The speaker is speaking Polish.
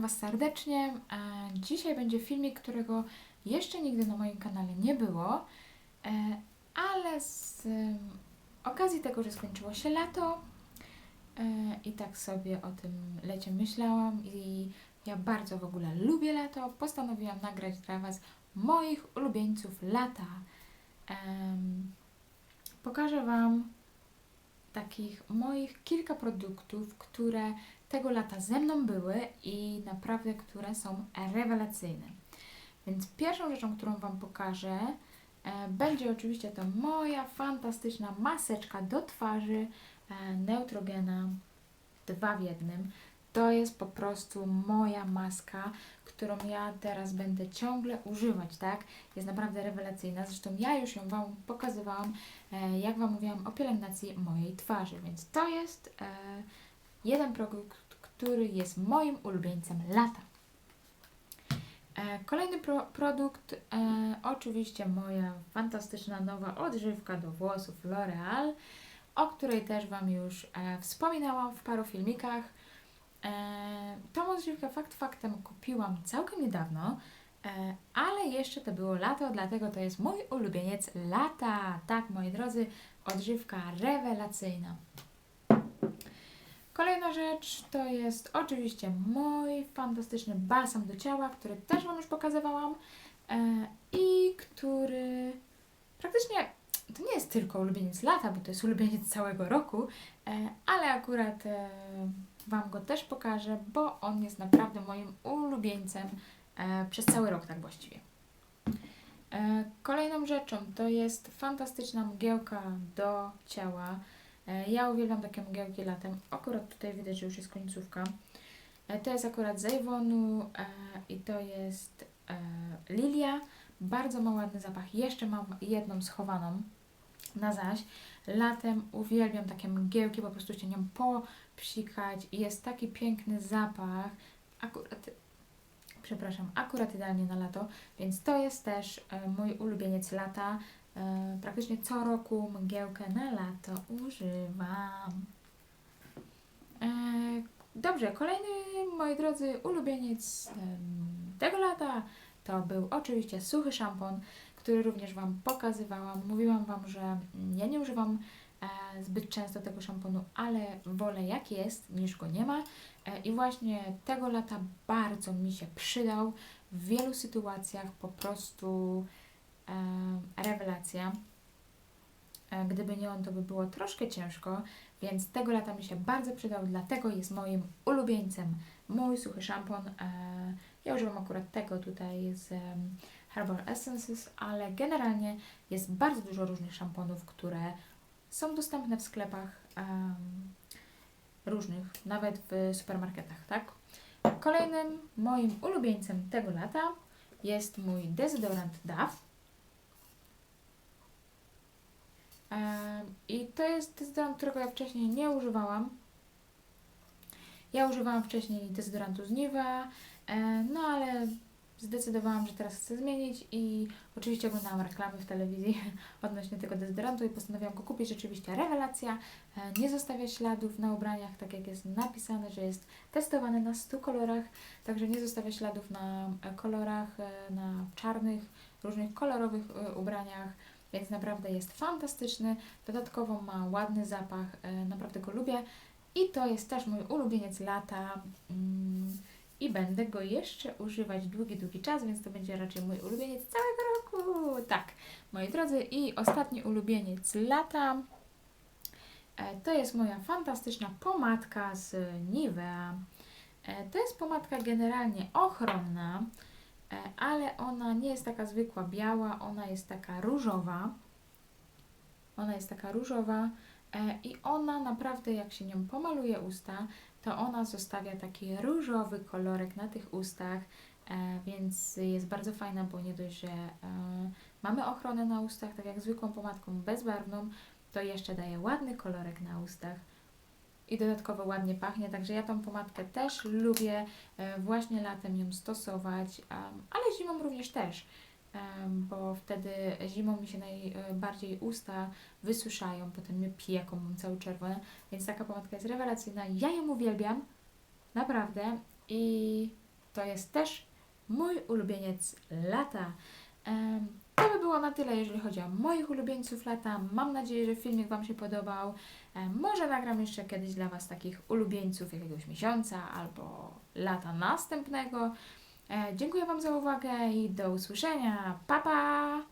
Was serdecznie. E, Dzisiaj będzie filmik, którego jeszcze nigdy na moim kanale nie było, e, ale z okazji tego, że skończyło się lato e, i tak sobie o tym lecie myślałam i ja bardzo w ogóle lubię lato, postanowiłam nagrać dla Was moich ulubieńców lata. Pokażę Wam takich moich kilka produktów, które tego lata ze mną były i naprawdę, które są rewelacyjne. Więc pierwszą rzeczą, którą Wam pokażę, e, będzie oczywiście to moja fantastyczna maseczka do twarzy e, Neutrogena 2 w jednym. To jest po prostu moja maska, którą ja teraz będę ciągle używać, tak? Jest naprawdę rewelacyjna. Zresztą ja już ją Wam pokazywałam, e, jak Wam mówiłam o pielęgnacji mojej twarzy. Więc to jest e, jeden produkt, który jest moim ulubieńcem lata. E, Kolejny pro, produkt, e, oczywiście moja fantastyczna nowa odżywka do włosów L'Oreal, o której też Wam już e, wspominałam w paru filmikach. Tą odżywkę fakt faktem kupiłam całkiem niedawno, ale jeszcze to było lato, dlatego to jest mój ulubieniec lata. Tak, moi drodzy, odżywka rewelacyjna. Kolejna rzecz to jest oczywiście mój fantastyczny balsam do ciała, który też Wam już pokazywałam e, i który praktycznie to nie jest tylko ulubieniec lata, bo to jest ulubieniec całego roku, e, ale akurat e, Wam go też pokażę, bo on jest naprawdę moim ulubieńcem przez cały rok, tak właściwie. Kolejną rzeczą to jest fantastyczna mgiełka do ciała. E, Ja uwielbiam takie mgiełki latem. Akurat tutaj widać, że już jest końcówka. E, To jest akurat z Avonu e, i to jest lilia. Bardzo ma ładny zapach. Jeszcze mam jedną schowaną na zaś. Latem uwielbiam takie mgiełki, po prostu się nią popsikać jest taki piękny zapach. Akurat, przepraszam, akurat idealnie na lato, więc to jest też mój ulubieniec lata. E, praktycznie co roku mgiełkę na lato używam. E, dobrze, kolejny, moi drodzy, ulubieniec tego lata to był oczywiście suchy szampon, który również Wam pokazywałam. Mówiłam Wam, że mm, ja nie używam e, zbyt często tego szamponu, ale wolę jak jest, niż go nie ma. I właśnie tego lata bardzo mi się przydał. W wielu sytuacjach po prostu rewelacja. E, Gdyby nie on, to by było troszkę ciężko, więc tego lata mi się bardzo przydał, dlatego jest moim ulubieńcem. Mój suchy szampon. E, ja używam akurat tego tutaj z Herbal Essences, ale generalnie jest bardzo dużo różnych szamponów, które są dostępne w sklepach różnych, nawet w supermarketach, tak? Kolejnym moim ulubieńcem tego lata jest mój dezodorant Dove. I to jest dezodorant, którego ja wcześniej nie używałam. Ja używałam wcześniej dezodorantu z Niva, e, no ale zdecydowałam, że teraz chcę zmienić i oczywiście oglądałam reklamy w telewizji odnośnie tego dezodorantu i postanowiłam go kupić. Rzeczywiście rewelacja, e, nie zostawia śladów na ubraniach, tak jak jest napisane, że jest testowany na 100 kolorach, także nie zostawia śladów na kolorach, e, na czarnych, różnych kolorowych e, ubraniach, więc naprawdę jest fantastyczny. Dodatkowo ma ładny zapach, e, naprawdę go lubię. I to jest też mój ulubieniec lata. Mm, I będę go jeszcze używać długi, długi czas, więc to będzie raczej mój ulubieniec całego roku. Tak, moi drodzy. I ostatni ulubieniec lata. e, To jest moja fantastyczna pomadka z Nivea. E, To jest pomadka generalnie ochronna, ale ona nie jest taka zwykła biała, ona jest taka różowa. Ona jest taka różowa e, i ona naprawdę, jak się nią pomaluje usta, to ona zostawia taki różowy kolorek na tych ustach, e, więc jest bardzo fajna, bo nie dość, że e, mamy ochronę na ustach, tak jak zwykłą pomadką bezbarwną, to jeszcze daje ładny kolorek na ustach. I dodatkowo ładnie pachnie, także ja tą pomadkę też lubię e, właśnie latem ją stosować, ale zimą również też, bo wtedy zimą mi się najbardziej usta wysuszają, potem mnie pijeką, mam cały czerwone, więc taka pomadka jest rewelacyjna. Ja ją uwielbiam, naprawdę. I to jest też mój ulubieniec lata. To by było na tyle, jeżeli chodzi o moich ulubieńców lata. Mam nadzieję, że filmik Wam się podobał. E, Może nagram jeszcze kiedyś dla Was takich ulubieńców jakiegoś miesiąca albo lata następnego. E, Dziękuję Wam za uwagę i do usłyszenia. Pa, pa!